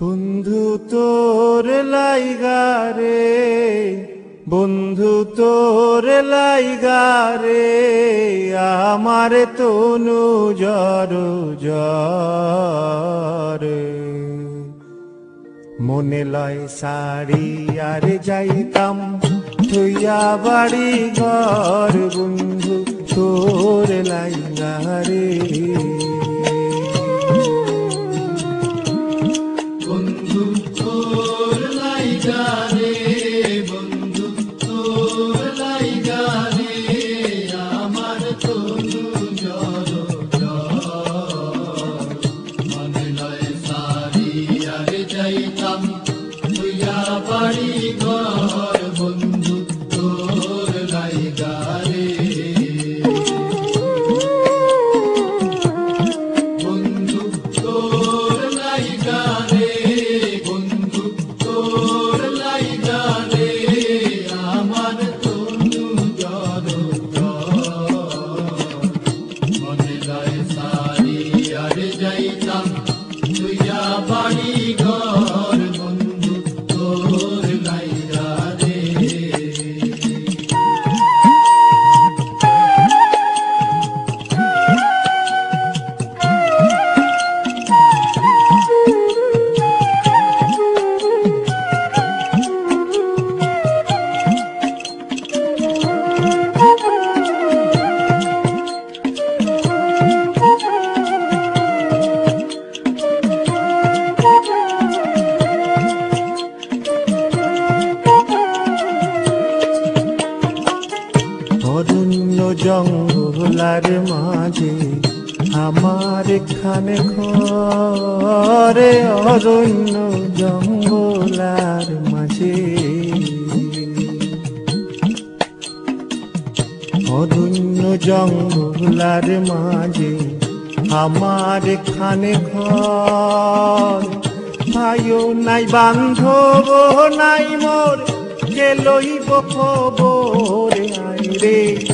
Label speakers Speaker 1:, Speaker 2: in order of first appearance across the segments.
Speaker 1: বন্ধু তোর লাইগারে বন্ধু তোর লাইগারে আমার তনু জর জরে। মনে লয় শাড়ি আর যাইতাম, থইয়া বাড়ি ঘর বন্ধু তোর লাইগারে জঙ্গলার মাঝে আমার এখানে ঘরে অরণ্য জঙ্গলার মাঝে। অরণ্য জঙ্গলার মাঝে আমার এখানে ঘর। ভাইও নাই বান্ধব নাই, মোর কে লইব খবর আই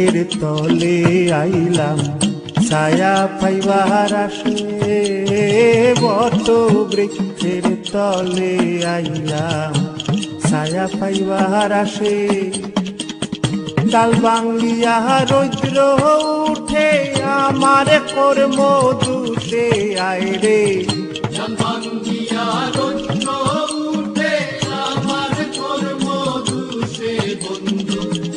Speaker 1: বৃক্ষের তলে আইলাম। ছায়া পাইবার আসে বত বৃক্ষের তলে আইলাম। ছায়া পাইবার আসে, ডাল বাঙ্গিয়া রৌদ্র উঠে আমার কর্ম দুষে আয় রে।
Speaker 2: জন্মাঙ্গিয়া রৌদ্র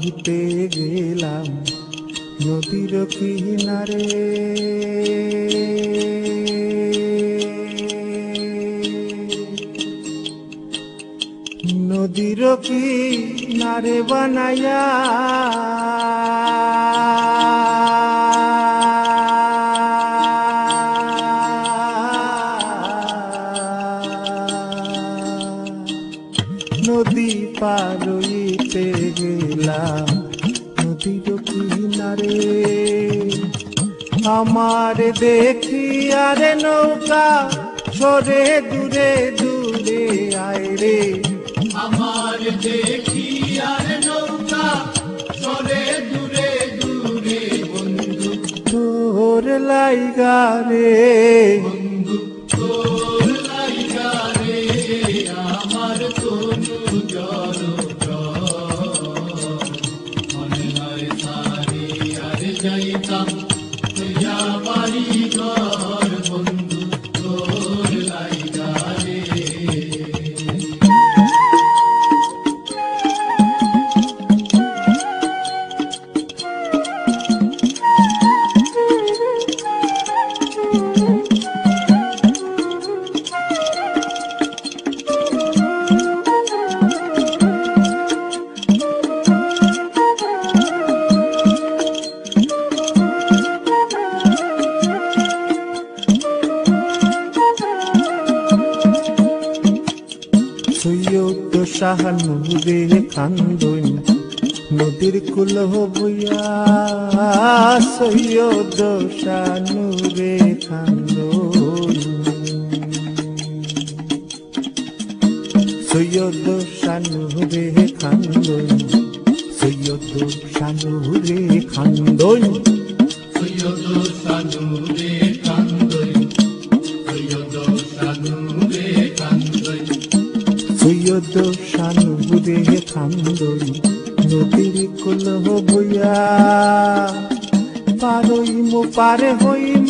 Speaker 1: হইতে গেলাম নদীর কিনারে। নদীর কিনারে বানায়া নদী পার হইতে গেলাম নদীর কিনারে। আমার দেখি আরে নৌকা সরে দূরে দূরে আয় রে।
Speaker 2: আমার দেখি আর নৌকা সরে দূরে দূরে বন্ধু।
Speaker 1: তোর লাইগা রে।
Speaker 2: আমার তনু জল।
Speaker 1: সৈয়দ শাহানুরে কান্দন। নদীর কুল বইয়া সৈয়দ শাহানুরে কান্দন। সৈয়দ শানুরে কান্দন। সৈয়দ শানুরে কান্দন।
Speaker 2: সৈয়দ
Speaker 1: থান্দরি নদীর কুল বইয়া পারইম পারে হইম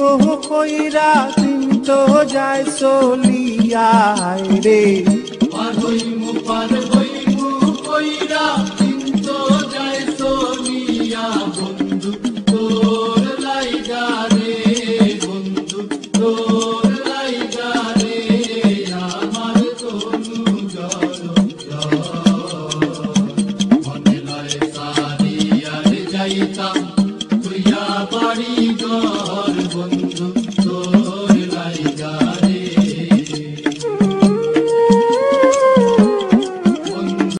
Speaker 1: কইরা দিন তো যায় চলিয়া। রে।
Speaker 2: পার হইমু পার হইমু লয়